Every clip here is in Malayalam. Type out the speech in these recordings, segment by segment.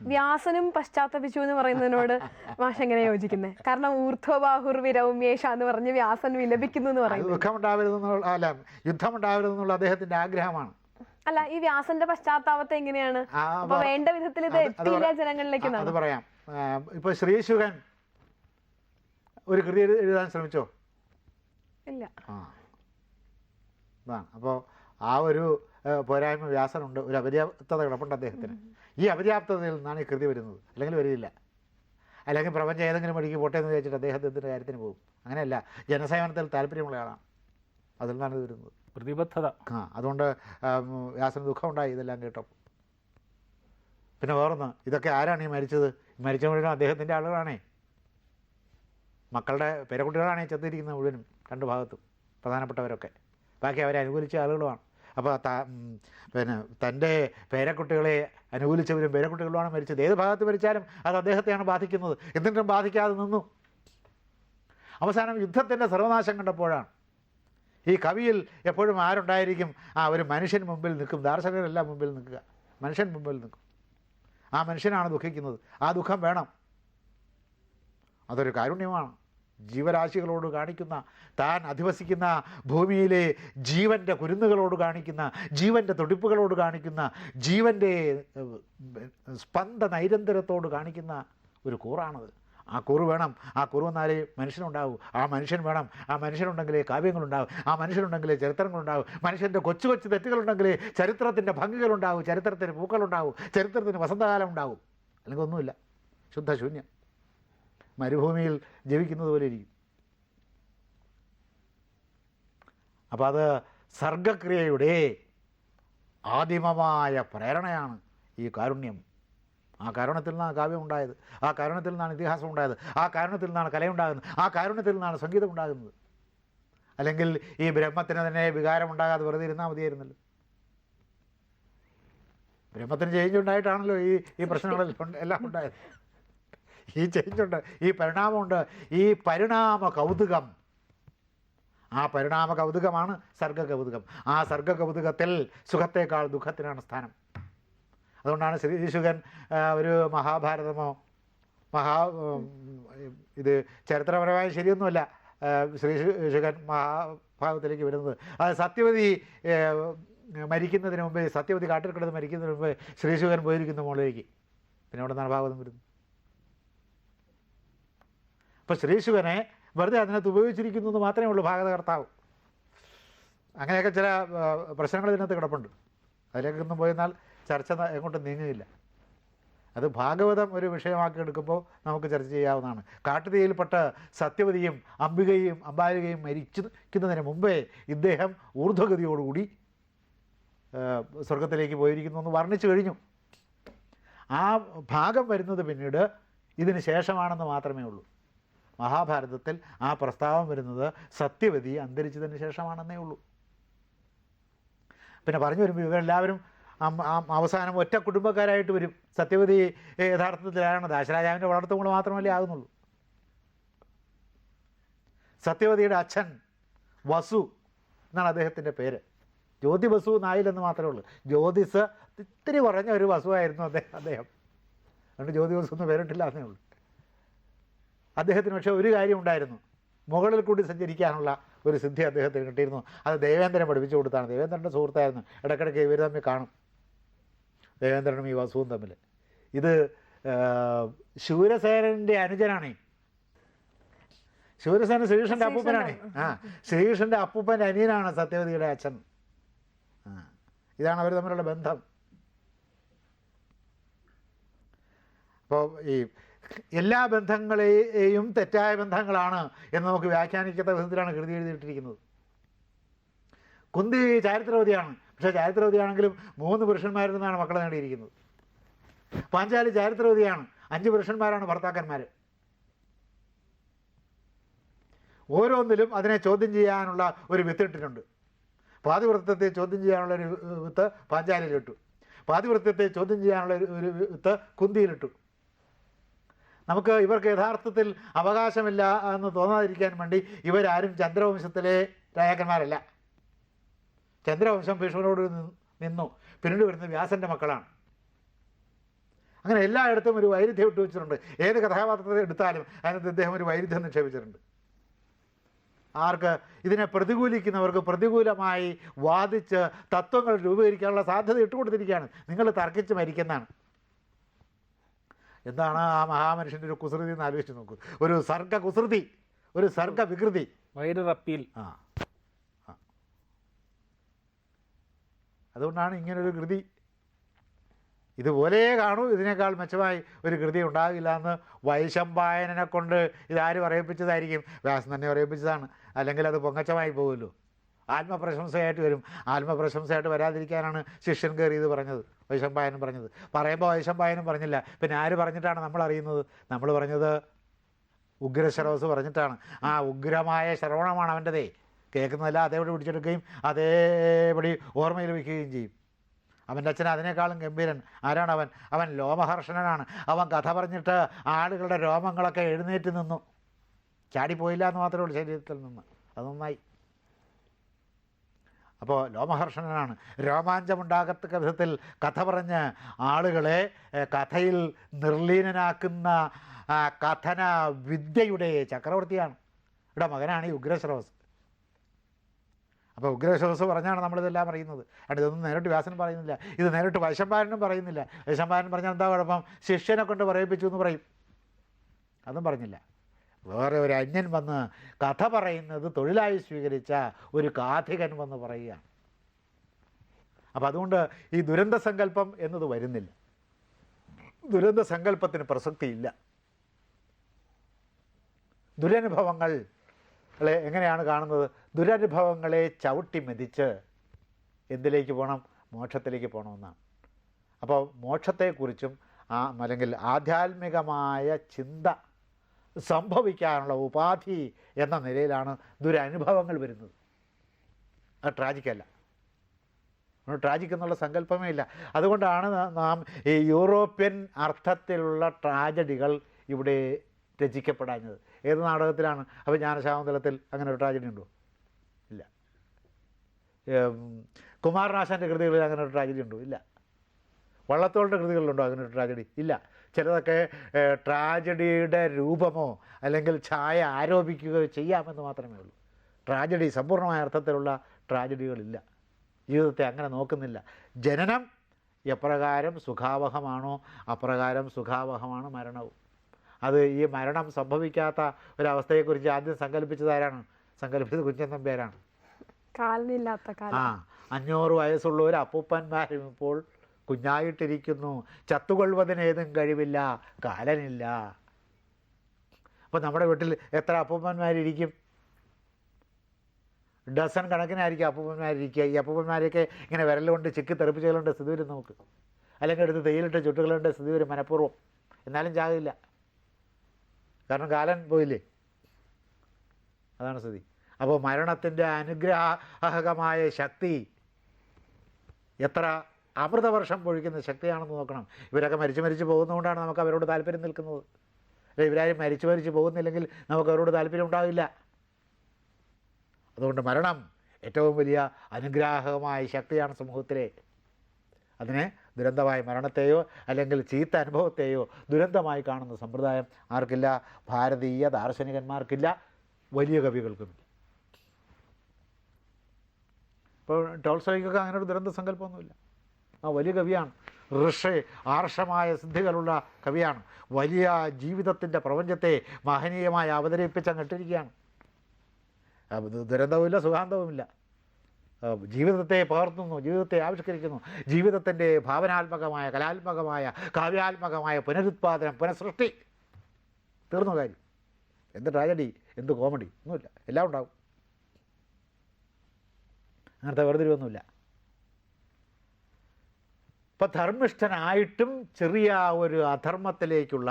വ്യാസനും പശ്ചാത്തപിച്ചു എന്ന് പറയുന്നതിനോട് മാഷ് എങ്ങനെ യോജിക്കുന്നത് കാരണം ഊർധ്വബാഹുർ വിരൗമ്യേഷ എന്ന് പറഞ്ഞ് വ്യാസൻ വിലപിക്കുന്നു എന്ന് പറയുന്നത്. പറയുന്നു ദുഃഖമുണ്ടാവരുതെന്നുള്ള അല്ല യുദ്ധമുണ്ടാവരുതെന്നുള്ള അദ്ദേഹത്തിന്റെ ആഗ്രഹമാണ്. അല്ല ഈ വ്യാസന്റെ പശ്ചാത്താപത്തെ എങ്ങനെയാണ്? അപ്പൊ വേണ്ട വിധത്തിൽ ഇത് എത്തിയില്ല ജനങ്ങളിലേക്ക് അത് പറയാം. ഇപ്പൊ ശ്രീശുഖൻ ഒരു കൃതി എഴുതാൻ ശ്രമിച്ചോ? ഇല്ല. ആ. അപ്പോൾ ആ ഒരു പോരായ്മ വ്യാസനുണ്ട് ഒരു അപര്യാപ്തത കിടപ്പുണ്ട് അദ്ദേഹത്തിന്. ഈ അപര്യാപ്തതയിൽ നിന്നാണ് ഈ കൃതി വരുന്നത്. അല്ലെങ്കിൽ വരില്ല. അല്ലെങ്കിൽ പ്രപഞ്ചം ഏതെങ്കിലും വഴിക്ക് പോട്ടെ എന്ന് വിചാരിച്ചിട്ട് അദ്ദേഹത്തിന്റെ കാര്യത്തിന് പോകും? അങ്ങനെയല്ല. ജനസേവനത്തിൽ താല്പര്യമുള്ള ആളാണ്. അതിൽ നിന്നാണ് ഇത് വരുന്നത്. പ്രതിബദ്ധത. ആ അതുകൊണ്ട് വ്യാസന് ദുഃഖമുണ്ടായി ഇതെല്ലാം കേട്ടോ പിന്നെ വേറൊന്ന് ഇതൊക്കെ ആരാണ് ഈ മരിച്ചത്? മരിച്ച മുഴുവൻ അദ്ദേഹത്തിന്റെ ആളുകളാണേ. മക്കളുടെ പേരക്കുട്ടികളാണേ ചെത്തിരിക്കുന്നത് മുഴുവനും രണ്ട് ഭാഗത്തും പ്രധാനപ്പെട്ടവരൊക്കെ. ബാക്കി അവരെ അനുകൂലിച്ച ആളുകളുമാണ്. അപ്പോൾ ത പിന്നെ തന്റെ പേരക്കുട്ടികളെ അനുകൂലിച്ചവരും പേരക്കുട്ടികളുമാണ് മരിച്ചത്. ഏത് ഭാഗത്ത് മരിച്ചാലും അത് അദ്ദേഹത്തെയാണ് ബാധിക്കുന്നത്. എന്നിട്ടും ബാധിക്കാതെ നിന്നു. അവസാനം യുദ്ധത്തിന്റെ സർവനാശം കണ്ടപ്പോഴാണ്. ഈ കവിയിൽ എപ്പോഴും ആരുണ്ടായിരിക്കും? ആ ഒരു മനുഷ്യൻ മുമ്പിൽ നിൽക്കും. ദാർശനികരെല്ലാം മുമ്പിൽ നിൽക്കുക. മനുഷ്യൻ മുമ്പിൽ നിൽക്കും. ആ മനുഷ്യനാണ് ദുഃഖിക്കുന്നത്. ആ ദുഃഖം വേണം. അതൊരു കാരുണ്യമാണ്. ജീവരാശികളോട് കാണിക്കുന്ന താൻ അധിവസിക്കുന്ന ഭൂമിയിലെ ജീവന്റെ കുരുന്നുകളോട് കാണിക്കുന്ന ജീവന്റെ തുടിപ്പുകളോട് കാണിക്കുന്ന ജീവന്റെ സ്പന്ദ നൈരന്തരത്തോട് കാണിക്കുന്ന ഒരു കൂറാണത്. ആ കുറു വേണം. ആ കുറു വന്നാലേ മനുഷ്യനുണ്ടാവൂ. ആ മനുഷ്യൻ വേണം. ആ മനുഷ്യനുണ്ടെങ്കിലേ കാവ്യങ്ങളുണ്ടാവും. ആ മനുഷ്യനുണ്ടെങ്കിലേ ചരിത്രങ്ങളുണ്ടാവും. മനുഷ്യന്റെ കൊച്ചു കൊച്ചു തെറ്റുകളുണ്ടെങ്കിലേ ചരിത്രത്തിന്റെ ഭംഗികളുണ്ടാവും. ചരിത്രത്തിന് പൂക്കളുണ്ടാവും. ചരിത്രത്തിന് വസന്തകാലം ഉണ്ടാവും. അല്ലെങ്കിൽ ഒന്നുമില്ല. ശുദ്ധശൂന്യം. മരുഭൂമിയിൽ ജീവിക്കുന്നത് പോലെ ഇരിക്കും. അപ്പോൾ അത് സർഗക്രിയയുടെ ആദിമമായ പ്രേരണയാണ് ഈ കാരുണ്യം. ആ കാരണത്തിൽ നിന്നാണ് കാവ്യം ഉണ്ടായത്. ആ കാരണത്തിൽ നിന്നാണ് ഇതിഹാസം ഉണ്ടായത്. ആ കാരണത്തിൽ നിന്നാണ് കലയുണ്ടാകുന്നത് ആ കാരണത്തിൽ നിന്നാണ് സംഗീതം ഉണ്ടാകുന്നത്. അല്ലെങ്കിൽ ഈ ബ്രഹ്മത്തിന് തന്നെ വികാരം ഉണ്ടാകാതെ വെറുതെ ഇരുന്നാൽ മതിയായിരുന്നല്ലോ. ബ്രഹ്മത്തിന് ചേഞ്ച് ഉണ്ടായിട്ടാണല്ലോ ഈ ഈ പ്രശ്നങ്ങളെല്ലാം എല്ലാം ഉണ്ടായത്. ഈ ചേഞ്ചുണ്ട് ഈ പരിണാമമുണ്ട്. ഈ പരിണാമ കൗതുകം ആ പരിണാമ കൗതുകമാണ് സർഗ കൗതുകം ആ സർഗ കൗതുകത്തിൽ സുഖത്തേക്കാൾ ദുഃഖത്തിനാണ് സ്ഥാനം. അതുകൊണ്ടാണ് ശ്രീശുഖൻ ഒരു മഹാഭാരതമോ മഹാ ഇത് ചരിത്രപരമായി ശരിയൊന്നുമല്ല. ശ്രീ ശ്രീശുഖൻ മഹാഭാരതത്തിലേക്ക് വരുന്നത്. അത് സത്യവതി മരിക്കുന്നതിന് മുമ്പേ സത്യവതി കാട്ടിൽ കിടന്ന് മരിക്കുന്നതിന് മുമ്പേ ശ്രീശുഖൻ പോയിരിക്കുന്ന മുകളിലേക്ക് പിന്നെ അവിടെ നിന്നാണ് ഭാഗവതം വരുന്നത് അപ്പോൾ ശ്രീശിവനെ വെറുതെ അതിനകത്ത് ഉപയോഗിച്ചിരിക്കുന്നു എന്ന് മാത്രമേ ഉള്ളൂ ഭാഗതകർത്താവ്. അങ്ങനെയൊക്കെ ചില പ്രശ്നങ്ങൾ ഇതിനകത്ത് കിടപ്പുണ്ട്. അതിലേക്കൊന്നും പോയെന്നാൽ ചർച്ച എങ്ങോട്ടും നീങ്ങുകയില്ല. അത് ഭാഗവതം ഒരു വിഷയമാക്കി എടുക്കുമ്പോൾ നമുക്ക് ചർച്ച ചെയ്യാവുന്നതാണ്. കാട്ടുതീയിൽപ്പെട്ട് സത്യവതിയും അംബികയും അംബാലികയും മരിച്ചിരിക്കുന്നതിന് മുമ്പേ ഇദ്ദേഹം ഊർധ്വഗതിയോടുകൂടി സ്വർഗത്തിലേക്ക് പോയിരിക്കുന്നു എന്ന് വർണിച്ചു കഴിഞ്ഞു. ആ ഭാഗം വരുന്നത് പിന്നീട് ഇതിന് ശേഷമാണെന്ന് മാത്രമേ ഉള്ളൂ. മഹാഭാരതത്തിൽ ആ പ്രസ്താവം വരുന്നത് സത്യവതി അന്തരിച്ചതിന് ശേഷമാണെന്നേ ഉള്ളൂ. പിന്നെ പറഞ്ഞു വരുമ്പോൾ ഇവരെല്ലാവരും അവസാനം ഒറ്റ കുടുംബക്കാരായിട്ട് വരും. സത്യവതി യഥാർത്ഥത്തിലാണ് ദാശരാജാവിന്റെ വളർത്തുമ്പോൾ മാത്രമല്ലേ ആകുന്നുള്ളൂ. സത്യവതിയുടെ അച്ഛൻ വസു എന്നാണ് അദ്ദേഹത്തിന്റെ പേര്. ജ്യോതി വസു നായിലെന്ന് മാത്രമേ ഉള്ളൂ. ജ്യോതിസ് ഇത്തിരി കുറഞ്ഞ ഒരു വസുവായിരുന്നു അദ്ദേഹം. അദ്ദേഹം. അതുകൊണ്ട് ജ്യോതി വസു എന്ന് പേരിട്ടില്ല എന്നേ ഉള്ളൂ. അദ്ദേഹത്തിന് പക്ഷേ ഒരു കാര്യം ഉണ്ടായിരുന്നു. മുകളിൽ കൂടി സഞ്ചരിക്കാനുള്ള ഒരു സിദ്ധി അദ്ദേഹത്തിന് കിട്ടിയിരുന്നു. അത് ദേവേന്ദ്രൻ പഠിപ്പിച്ചു കൊടുത്താണ്. ദേവേന്ദ്രന്റെ സുഹൃത്തായിരുന്നു. ഇടയ്ക്കിടയ്ക്ക് ഇവർ തമ്മിൽ കാണും. ദേവേന്ദ്രനും ഈ വസുവും തമ്മിൽ. ഇത് ശൂരസേനന്റെ അനുജനാണേ. ശൂരസേന ശ്രീകൃഷ്ണന്റെ അപ്പൂപ്പനാണേ. ആ ശ്രീകൃഷ്ണന്റെ അപ്പൂപ്പന്റെ അനിയനാണ് സത്യവതിയുടെ അച്ഛൻ. ആ ഇതാണ് അവർ തമ്മിലുള്ള ബന്ധം. അപ്പോൾ ഈ എല്ലാ ബന്ധങ്ങളെയും തെറ്റായ ബന്ധങ്ങളാണ് എന്ന് നമുക്ക് വ്യാഖ്യാനിക്കാത്ത വിധത്തിലാണ് കൃതി എഴുതിയിട്ടിരിക്കുന്നത്. കുന്തി ചാരിത്രവതിയാണ്. പക്ഷേ ചാരിത്രവതിയാണെങ്കിലും മൂന്ന് പുരുഷന്മാരിൽ നിന്നാണ് മക്കളെ നേടിയിരിക്കുന്നത്. പാഞ്ചാലി ചാരിത്രവതിയാണ്. അഞ്ച് പുരുഷന്മാരാണ് ഭർത്താക്കന്മാർ ഓരോന്നിലും അതിനെ ചോദ്യം ചെയ്യാനുള്ള ഒരു വിത്തിട്ടിട്ടുണ്ട് പാതിവൃത്തത്തെ ചോദ്യം ചെയ്യാനുള്ള ഒരു വിത്ത് പാഞ്ചാലിയിലിട്ടു പാതിവൃത്തത്തെ ചോദ്യം ചെയ്യാനുള്ള ഒരു വിത്ത് കുന്തിയിലിട്ടു. നമുക്ക് ഇവർക്ക് യഥാർത്ഥത്തിൽ അവകാശമില്ല എന്ന് തോന്നാതിരിക്കാൻ വേണ്ടി ഇവരാരും ചന്ദ്രവംശത്തിലെ രാജാക്കന്മാരല്ല. ചന്ദ്രവംശം ഭീഷ്മനോട് നിന്നു. പിന്നീട് വരുന്ന വ്യാസന്റെ മക്കളാണ്. അങ്ങനെ എല്ലായിടത്തും ഒരു വൈരുദ്ധ്യം ഇട്ട് വെച്ചിട്ടുണ്ട്. ഏത് കഥാപാത്രത്തെ എടുത്താലും അതിനകത്ത് അദ്ദേഹം ഒരു വൈരുദ്ധ്യം നിക്ഷേപിച്ചിട്ടുണ്ട്. ആർക്ക് ഇതിനെ പ്രതികൂലിക്കുന്നവർക്ക് പ്രതികൂലമായി വാദിച്ച് തത്വങ്ങൾ രൂപീകരിക്കാനുള്ള സാധ്യത ഇട്ടുകൊടുത്തിരിക്കുകയാണ്. നിങ്ങൾ തർക്കിച്ച് മരിക്കുന്നതാണ്. എന്താണ് ആ മഹാമനുഷ്യന്റെ ഒരു കുസൃതി എന്ന് ആലോചിച്ച് നോക്കൂ. ഒരു സർഗ കുസൃതി ഒരു സർഗ വികൃതി വൈരപ്പീൽ ആ. അതുകൊണ്ടാണ് ഇങ്ങനൊരു കൃതി. ഇതുപോലെ കാണൂ ഇതിനേക്കാൾ മെച്ചമായി ഒരു കൃതി ഉണ്ടാകില്ല എന്ന് വൈശമ്പായനെ കൊണ്ട് ഇതാര് പറയിപ്പിച്ചതായിരിക്കും? വ്യാസൻ തന്നെ പറയിപ്പിച്ചതാണ്. അല്ലെങ്കിൽ അത് പൊങ്ങച്ചമായി പോകുമല്ലോ ആത്മപ്രശംസയായിട്ട് വരും. ആത്മപ്രശംസയായിട്ട് വരാതിരിക്കാനാണ് ശിഷ്യൻ കയറി ഇത് പറഞ്ഞത്. വൈശമ്പായനും പറഞ്ഞത്. പറയുമ്പോൾ വൈശമ്പായനും പറഞ്ഞില്ല. പിന്നെ ആര് പറഞ്ഞിട്ടാണ് നമ്മൾ അറിയുന്നത്? നമ്മൾ പറഞ്ഞത് ഉഗ്രശ്രവസ് പറഞ്ഞിട്ടാണ്. ആ ഉഗ്രമായ ശ്രവണമാണ് അവന്റെതേ. കേൾക്കുന്നതല്ല അതേപടി പിടിച്ചെടുക്കുകയും അതേപടി ഓർമ്മയിൽ വയ്ക്കുകയും ചെയ്യും. അവന്റെ അച്ഛൻ അതിനേക്കാളും ഗംഭീരൻ. ആരാണ് അവൻ? അവൻ ലോമഹർഷണനാണ്. അവൻ കഥ പറഞ്ഞിട്ട് ആളുകളുടെ രോമങ്ങളൊക്കെ എഴുന്നേറ്റ് നിന്നു. ചാടിപ്പോയില്ല എന്ന് മാത്രമേ ഉള്ളൂ ശരീരത്തിൽ നിന്ന്. അത് നന്നായി. അപ്പോൾ ലോമഹർഷണനാണ്. രോമാഞ്ചമുണ്ടാകത്തക്ക വിധത്തിൽ കഥ പറഞ്ഞ് ആളുകളെ കഥയിൽ നിർലീനനാക്കുന്ന കഥന വിദ്യയുടെ ചക്രവർത്തിയാണ്. ഇവിടെ മകനാണ് ഈ ഉഗ്രശ്രവസ്. അപ്പോൾ ഉഗ്രശ്രവസ് പറഞ്ഞാണ് നമ്മളിതെല്ലാം അറിയുന്നത്. അവിടെ ഇതൊന്നും നേരിട്ട് വ്യാസൻ പറയുന്നില്ല. ഇത് നേരിട്ട് വൈശമ്പാരനും പറയുന്നില്ല. വൈശമ്പാരൻ പറഞ്ഞാൽ എന്താ കുഴപ്പം? ശിഷ്യനെ കൊണ്ട് പറയിപ്പിച്ചു എന്ന് പറയും. അതും പറഞ്ഞില്ല. വേറെ ഒരു അന്യൻ വന്ന് കഥ പറയുന്നത് തൊഴിലായി സ്വീകരിച്ച ഒരു കാഥികൻ വന്ന് പറയുകയാണ്. അപ്പം അതുകൊണ്ട് ഈ ദുരന്ത സങ്കല്പം എന്നത് വരുന്നില്ല. ദുരന്ത സങ്കല്പത്തിന് പ്രസക്തിയില്ല. ദുരനുഭവങ്ങൾ എങ്ങനെയാണ് കാണുന്നത്? ദുരനുഭവങ്ങളെ ചവിട്ടി മെതിച്ച് എന്തിലേക്ക് പോകണം മോക്ഷത്തിലേക്ക് പോകണമെന്നാണ് അപ്പോൾ മോക്ഷത്തെക്കുറിച്ചും അല്ലെങ്കിൽ ആധ്യാത്മികമായ ചിന്ത സംഭവിക്കാനുള്ള ഉപാധി എന്ന നിലയിലാണ് ദുരനുഭവങ്ങൾ വരുന്നത്. അത് ട്രാജിക്കല്ല ട്രാജിക് എന്നുള്ള സങ്കല്പമേ ഇല്ല. അതുകൊണ്ടാണ് നാം ഈ യൂറോപ്യൻ അർത്ഥത്തിലുള്ള ട്രാജഡികൾ ഇവിടെ രചിക്കപ്പെടാഞ്ഞത്. ഏത് നാടകത്തിലാണ്? അപ്പോൾ ജ്ഞാനശാകുന്തലത്തിൽ അങ്ങനെ ഒരു ട്രാജഡി ഉണ്ടോ? ഇല്ല. കുമാരനാശാന്റെ കൃതികളിൽ അങ്ങനെ ഒരു ട്രാജഡി ഉണ്ടോ? ഇല്ല. വള്ളത്തോളിന്റെ കൃതികളിലുണ്ടോ അങ്ങനെ ഒരു ട്രാജഡി ഇല്ല. ചിലതൊക്കെ ട്രാജഡിയുടെ രൂപമോ അല്ലെങ്കിൽ ഛായ ആരോപിക്കുകയോ ചെയ്യാമെന്ന് മാത്രമേ ഉള്ളൂ. ട്രാജഡി സമ്പൂർണമായ അർത്ഥത്തിലുള്ള ട്രാജഡികളില്ല. ജീവിതത്തെ അങ്ങനെ നോക്കുന്നില്ല. ജനനം എപ്രകാരം സുഖാവഹമാണോ? അപ്രകാരം സുഖാവഹമാണ് മരണവും. അത് ഈ മരണം സംഭവിക്കാത്ത ഒരവസ്ഥയെക്കുറിച്ച് ആദ്യം സങ്കല്പിച്ചത് ആരാണ്? സങ്കല്പിച്ചത് നമ്പ്യാരാണ്. കാലനില്ലാത്ത ആ അഞ്ഞൂറ് വയസ്സുള്ളവർ അപ്പൂപ്പന്മാരും ഇപ്പോൾ കുഞ്ഞായിട്ടിരിക്കുന്നു. ചത്തുകൊള്ളുവതിനേതും കഴിവില്ല. കാലനില്ല. അപ്പോൾ നമ്മുടെ വീട്ടിൽ എത്ര അപ്പൂപ്പന്മാരിരിക്കും? ഡസൺ കണക്കിനായിരിക്കും അപ്പൂപ്പന്മാരിരിക്കുക. ഈ അപ്പൂപ്പന്മാരെയൊക്കെ ഇങ്ങനെ വിരലുകൊണ്ട് ചിക്കി തെറിപ്പിച്ചുകളുണ്ട് സ്ഥിതി വരും നമുക്ക്. അല്ലെങ്കിൽ എടുത്ത് തേയിലിട്ട് ചുട്ടുകളുണ്ട് സ്ഥിതി വരും മനഃപൂർവം. എന്നാലും ചാകില്ല കാരണം കാലൻ പോയില്ലേ? അതാണ് സ്ഥിതി. അപ്പോൾ മരണത്തിന്റെ അനുഗ്രാഹകമായ ശക്തി എത്ര? അമൃതവർഷം പൊഴിക്കുന്ന ശക്തിയാണെന്ന് നോക്കണം. ഇവരൊക്കെ മരിച്ചു മരിച്ചു പോകുന്നതുകൊണ്ടാണ് നമുക്ക് അവരോട് താല്പര്യം നിൽക്കുന്നത്. ഇവരാരും മരിച്ചു മരിച്ചു പോകുന്നില്ലെങ്കിൽ നമുക്ക് അവരോട് താല്പര്യം ഉണ്ടാവില്ല. അതുകൊണ്ട് മരണം ഏറ്റവും വലിയ അനുഗ്രാഹകമായ ശക്തിയാണ് സമൂഹത്തിലെ. അതിനെ ദുരന്തമായ മരണത്തെയോ അല്ലെങ്കിൽ ചീത്ത അനുഭവത്തെയോ ദുരന്തമായി കാണുന്ന സമ്പ്രദായം ആർക്കില്ല. ഭാരതീയ ദാർശനികന്മാർക്കില്ല. വലിയ കവികൾക്കുമില്ല ഇപ്പോൾ ടോൾസോയ്ക്കൊക്കെ അങ്ങനെ ഒരു ദുരന്ത സങ്കല്പമൊന്നുമില്ല. ആ വലിയ കവിയാണ്. ഋഷെ ആർഷമായ സിദ്ധികളുള്ള കവിയാണ്. വലിയ ജീവിതത്തിന്റെ പ്രപഞ്ചത്തെ മഹനീയമായി അവതരിപ്പിച്ചങ്ങിട്ടിരിക്കുകയാണ്. ദുരന്തവുമില്ല സുഖാന്തവുമില്ല. ജീവിതത്തെ പകർത്തുന്നു ജീവിതത്തെ ആവിഷ്കരിക്കുന്നു. ജീവിതത്തിന്റെ ഭാവനാത്മകമായ കലാത്മകമായ കാവ്യാത്മകമായ പുനരുത്പാദനം പുനഃസൃഷ്ടി. തീർന്നു കാര്യം? എന്ത് ട്രാജഡി എന്ത് കോമഡി ഒന്നുമില്ല. എല്ലാം ഉണ്ടാവും. അങ്ങനത്തെ വേർതിരിവൊന്നുമില്ല. ഇപ്പം ധർമ്മിഷ്ഠനായിട്ടും ചെറിയ ഒരു അധർമ്മത്തിലേക്കുള്ള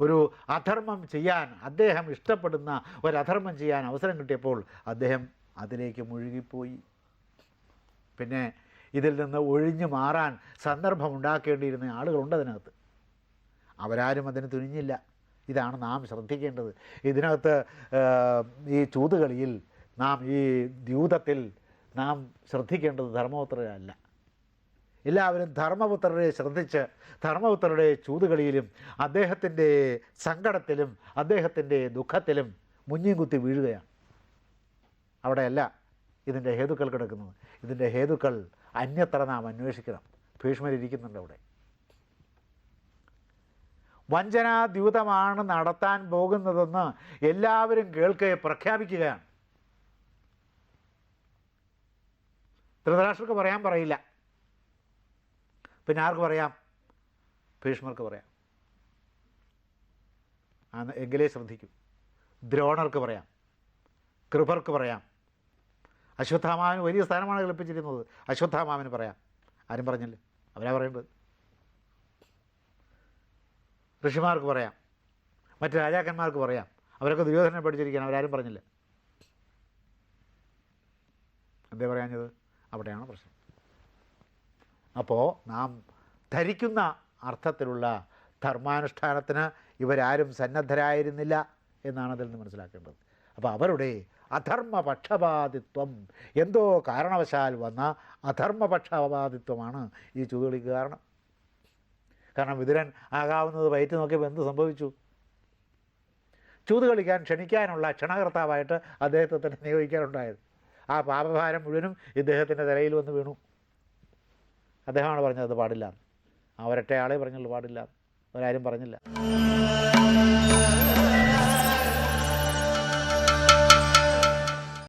ഒരു അധർമ്മം ചെയ്യാൻ അദ്ദേഹം ഇഷ്ടപ്പെടുന്ന ഒരു അധർമ്മം ചെയ്യാൻ അവസരം കിട്ടിയപ്പോൾ അദ്ദേഹം അതിലേക്ക് മുഴുകിപ്പോയി. പിന്നെ ഇതിൽ നിന്ന് ഒഴിഞ്ഞു മാറാൻ സന്ദർഭം ഉണ്ടാക്കേണ്ടിയിരുന്ന ആളുകളുണ്ട് അതിനകത്ത്. അവരാരും അതിന് തുനിഞ്ഞില്ല. ഇതാണ് നാം ശ്രദ്ധിക്കേണ്ടത്. ഇതിനകത്ത് ഈ ചൂതുകളിയിൽ നാം ഈ ദ്യൂതത്തിൽ നാം ശ്രദ്ധിക്കേണ്ടത് ധർമ്മോത്തരല്ല എല്ലാവരും ധർമ്മപുത്രരെ ശ്രദ്ധിച്ച് ധർമ്മപുത്രരുടെ ചൂതുകളിയിലും അദ്ദേഹത്തിന്റെ സങ്കടത്തിലും അദ്ദേഹത്തിന്റെ ദുഃഖത്തിലും മുഞ്ഞും കുത്തി വീഴുകയാണ്. അവിടെയല്ല ഇതിന്റെ ഹേതുക്കൾ കിടക്കുന്നത്. ഇതിന്റെ ഹേതുക്കൾ അന്യത്ര നാം അന്വേഷിക്കണം. ഭീഷ്മരിയ്ക്കുന്നുണ്ട് അവിടെ. വഞ്ചനാദ്യൂതമാണ് നടത്താൻ പോകുന്നതെന്ന് എല്ലാവരും കേൾക്കെ പ്രഖ്യാപിക്കുകയാണ്. ധൃതരാഷ്ട്രക്ക് പറയാൻ പറയില്ല. പിന്നെ ആർക്ക് പറയാം? ഭീഷ്മർക്ക് പറയാം. എങ്കിലേ ശ്രദ്ധിക്കൂ. ദ്രോണർക്ക് പറയാം. കൃപർക്ക് പറയാം. അശ്വത്ഥാമാവിന് വലിയ സ്ഥാനമാണ് കളിപ്പിച്ചിരുന്നത് അശ്വത്ഥാമാവിന് പറയാം. ആരും പറഞ്ഞില്ല. അവരാ പറയേണ്ടത്. ഋഷിമാർക്ക് പറയാം. മറ്റ് രാജാക്കന്മാർക്ക് പറയാം. അവരൊക്കെ ദുര്യോധനെ പഠിച്ചിരിക്കുകയാണ്. അവരാരും പറഞ്ഞില്ല. എന്തേ പറയാഞ്ഞത്? അവിടെയാണ് പ്രശ്നം. അപ്പോൾ നാം ധരിക്കുന്ന അർത്ഥത്തിലുള്ള ധർമാനുഷ്ഠാനത്തിന് ഇവരാരും സന്നദ്ധരായിരുന്നില്ല എന്നാണ് അതിൽ നിന്ന് മനസ്സിലാക്കേണ്ടത്. അപ്പോൾ അവരുടെ അധർമ്മപക്ഷപാതിത്വം എന്തോ കാരണവശാൽ വന്ന അധർമ്മപക്ഷപാതിത്വമാണ് ഈ ചുതുകളിക്ക് കാരണം. കാരണം വിതുരൻ ആകാവുന്നത് വയറ്റ് നോക്കിയപ്പോൾ എന്ത് സംഭവിച്ചു? ചൂത് കളിക്കാൻ ക്ഷണിക്കാനുള്ള ക്ഷണകർത്താവായിട്ട് അദ്ദേഹത്തെ തന്നെ നിയോഗിക്കാനുണ്ടായത്. ആ പാപഭാരം മുഴുവനും ഇദ്ദേഹത്തിന്റെ തലയിൽ വന്ന് വീണു. അദ്ദേഹമാണ് പറഞ്ഞത് അത് പാടില്ല. ആ ഒരൊറ്റയാളെ പറഞ്ഞുള്ളൂ പാടില്ല. അവരാരും പറഞ്ഞില്ല.